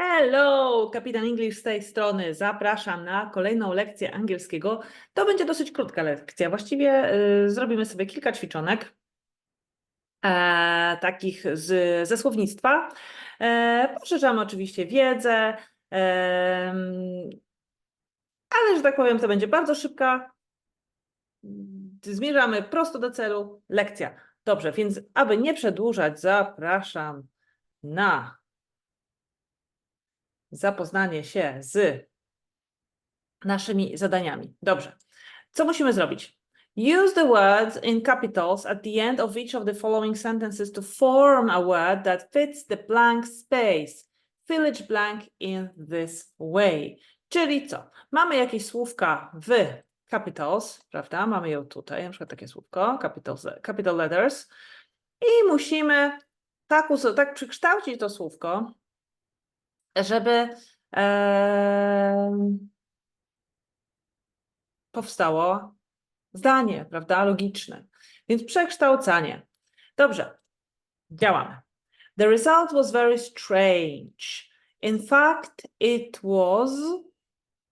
Hello, kapitan English z tej strony. Zapraszam na kolejną lekcję angielskiego. To będzie dosyć krótka lekcja. Właściwie y, zrobimy sobie kilka ćwiczonek, e, takich z, ze słownictwa. E, poszerzamy oczywiście wiedzę, em, ale że tak powiem, to będzie bardzo szybka. Zmierzamy prosto do celu. Lekcja. Dobrze, więc aby nie przedłużać, zapraszam na zapoznanie się z naszymi zadaniami. Dobrze. Co musimy zrobić? Use the words in capitals at the end of each of the following sentences to form a word that fits the blank space. Fill each blank in this way. Czyli co? Mamy jakieś słówka w capitals, prawda? Mamy ją tutaj, na przykład takie słówko, capitals, capital letters. I musimy tak, tak przekształcić to słówko, żeby em, powstało zdanie, prawda, logiczne. Więc przekształcanie. Dobrze, działamy. The result was very strange. In fact, it was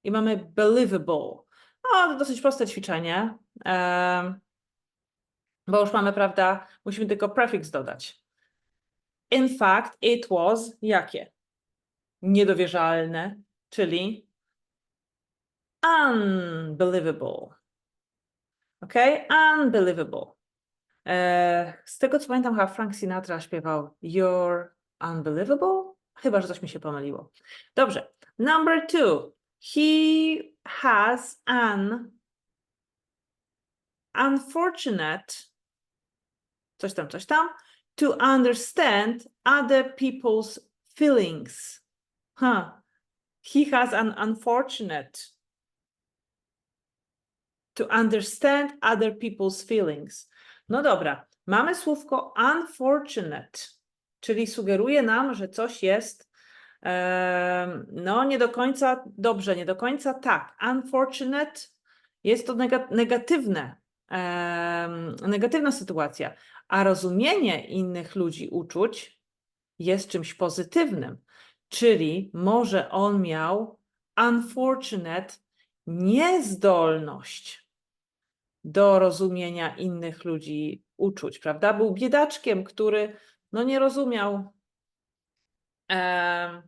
i mamy believable. No, to dosyć proste ćwiczenie, bo już mamy, prawda, musimy tylko prefix dodać. In fact, it was jakie? Niedowierzalne, czyli unbelievable. Ok? Unbelievable. E, z tego co pamiętam, Frank Sinatra śpiewał You're unbelievable? Chyba, że coś mi się pomyliło. Dobrze. Number two. He has an unfortunate coś tam, coś tam to understand other people's feelings. Huh. He has an unfortunate to understand other people's feelings. No dobra, mamy słówko unfortunate, czyli sugeruje nam, że coś jest no nie do końca dobrze, nie do końca tak. Unfortunate jest to nega- negatywne, negatywna sytuacja, a rozumienie innych ludzi uczuć jest czymś pozytywnym. Czyli może on miał unfortunate niezdolność do rozumienia innych ludzi uczuć, prawda? Był biedaczkiem, który no nie rozumiał, em,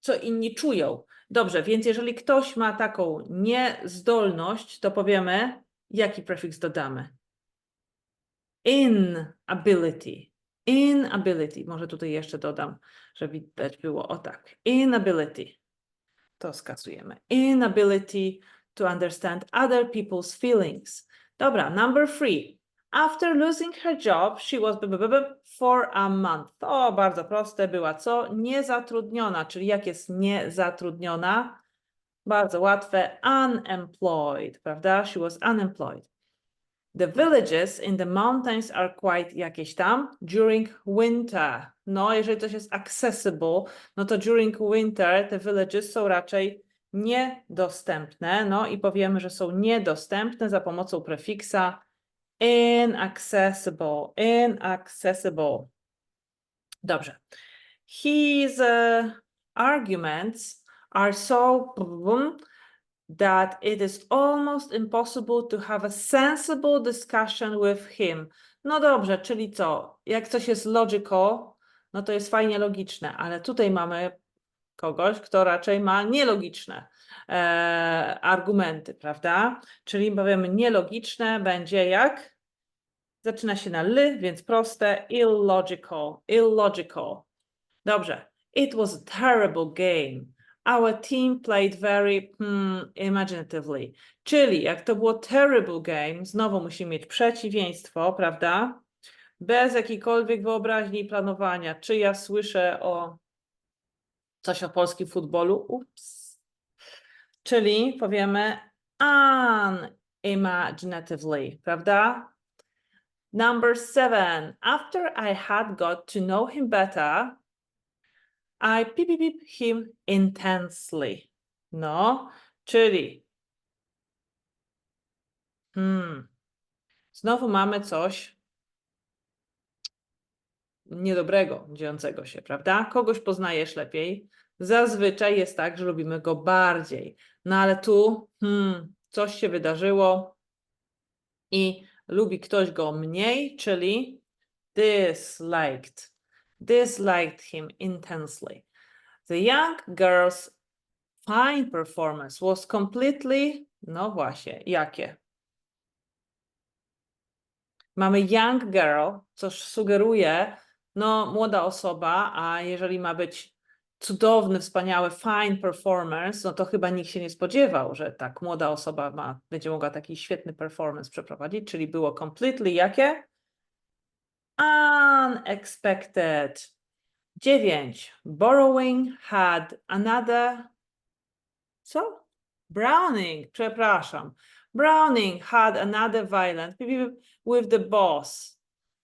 co inni czują. Dobrze, więc jeżeli ktoś ma taką niezdolność, to powiemy, jaki prefiks dodamy? Inability. Inability. Może tutaj jeszcze dodam, żeby widać było o tak. Inability. To skasujemy. Inability to understand other people's feelings. Dobra, number three. After losing her job, she was b- b- b- for a month. To bardzo proste, była co? Niezatrudniona, czyli jak jest niezatrudniona? Bardzo łatwe. Unemployed, prawda? She was unemployed. The villages in the mountains are quite jakieś tam during winter. No, jeżeli coś jest accessible, no to during winter te villages są raczej niedostępne. No i powiemy, że są niedostępne za pomocą prefiksa inaccessible. Inaccessible. Dobrze. His uh, arguments are so that it is almost impossible to have a sensible discussion with him. No dobrze, czyli co? Jak coś jest logical, no to jest fajnie logiczne, ale tutaj mamy kogoś, kto raczej ma nielogiczne e, argumenty, prawda? Czyli powiemy nielogiczne będzie jak? Zaczyna się na ly, więc proste. Illogical. Illogical. Dobrze. It was a terrible game. Our team played very hmm, imaginatively. Czyli jak to było terrible game, znowu musimy mieć przeciwieństwo, prawda? Bez jakiejkolwiek wyobraźni i planowania. Czy ja słyszę o coś o polskim futbolu? Ups. Czyli powiemy unimaginatively, prawda? Number seven. After I had got to know him better, I pip, pip, pip him intensely. No, czyli. Hmm. Znowu mamy coś niedobrego dziejącego się, prawda? Kogoś poznajesz lepiej, Zazwyczaj jest tak, że lubimy go bardziej. No ale tu hmm, coś się wydarzyło i lubi ktoś go mniej, czyli disliked. Disliked him intensely. The young girl's fine performance was completely, no właśnie, jakie? Mamy young girl, co sugeruje, no młoda osoba, a jeżeli ma być cudowny, wspaniały, fine performance, no to chyba nikt się nie spodziewał, że tak młoda osoba ma, będzie mogła taki świetny performance przeprowadzić, czyli było completely jakie? Unexpected. Dziewięć. Borrowing had another. Co? Browning, przepraszam. Browning had another violent with the boss.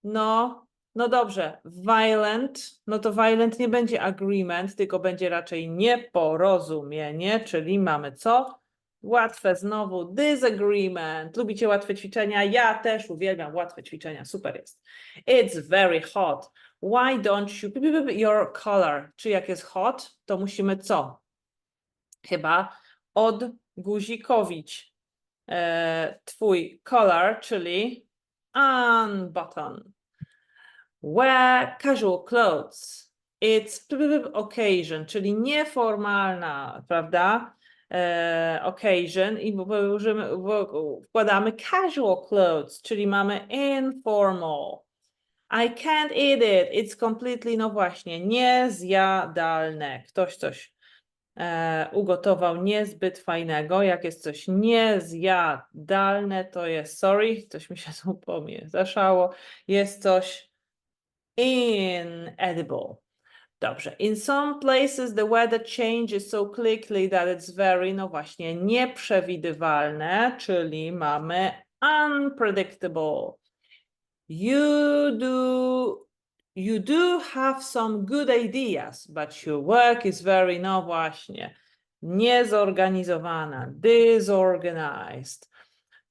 No, no dobrze. Violent, no to violent nie będzie agreement, tylko będzie raczej nieporozumienie, czyli mamy co? Łatwe znowu disagreement. Lubicie łatwe ćwiczenia? Ja też uwielbiam łatwe ćwiczenia. Super jest. It's very hot. Why don't you your color? Czy jak jest hot, to musimy co? Chyba odguzikowić e, twój color, czyli unbutton. Wear casual clothes. It's occasion, czyli nieformalna, prawda? E, occasion i użymy, wkładamy casual clothes, czyli mamy informal. I can't eat it. It's completely, no właśnie, niezjadalne. Ktoś coś e, ugotował niezbyt fajnego. Jak jest coś niezjadalne, to jest, sorry, coś mi się tu pomieszało, jest coś inedible. Dobrze. In some places the weather changes so quickly that it's very, no właśnie, nieprzewidywalne, czyli mamy unpredictable. You do you do have some good ideas, but your work is very, no właśnie, niezorganizowana, disorganized.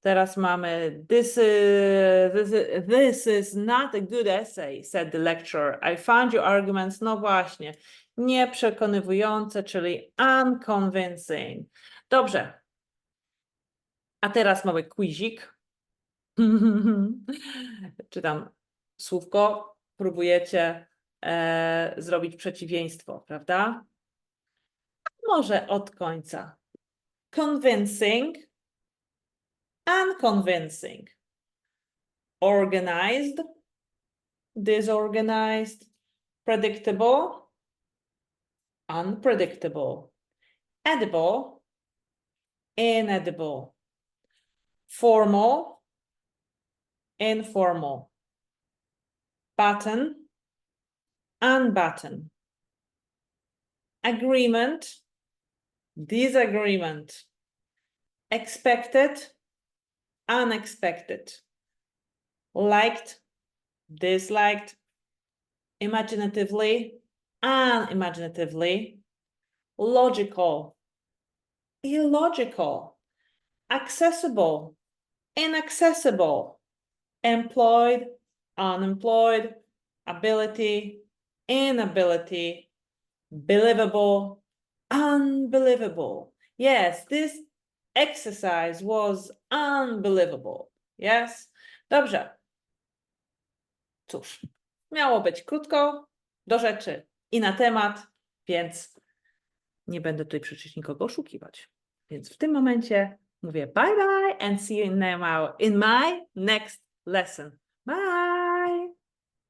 Teraz mamy this is, this is, not a good essay, said the lecturer. I found your arguments, no właśnie, nieprzekonywujące, czyli unconvincing. Dobrze. A teraz mały quizik. Czytam słówko, próbujecie e, zrobić przeciwieństwo, prawda? Może od końca. Convincing unconvincing, organized, disorganized, predictable, unpredictable, edible, inedible, formal, informal, button, unbutton, agreement, disagreement, expected, unexpected, liked, disliked, imaginatively, unimaginatively, logical, illogical, accessible, inaccessible, employed, unemployed, ability, inability, believable, unbelievable. Yes, this exercise was unbelievable. Yes? Dobrze. Cóż, miało być krótko, do rzeczy i na temat, więc nie będę tutaj przecież nikogo oszukiwać. Więc w tym momencie mówię bye bye and see you in my, next lesson.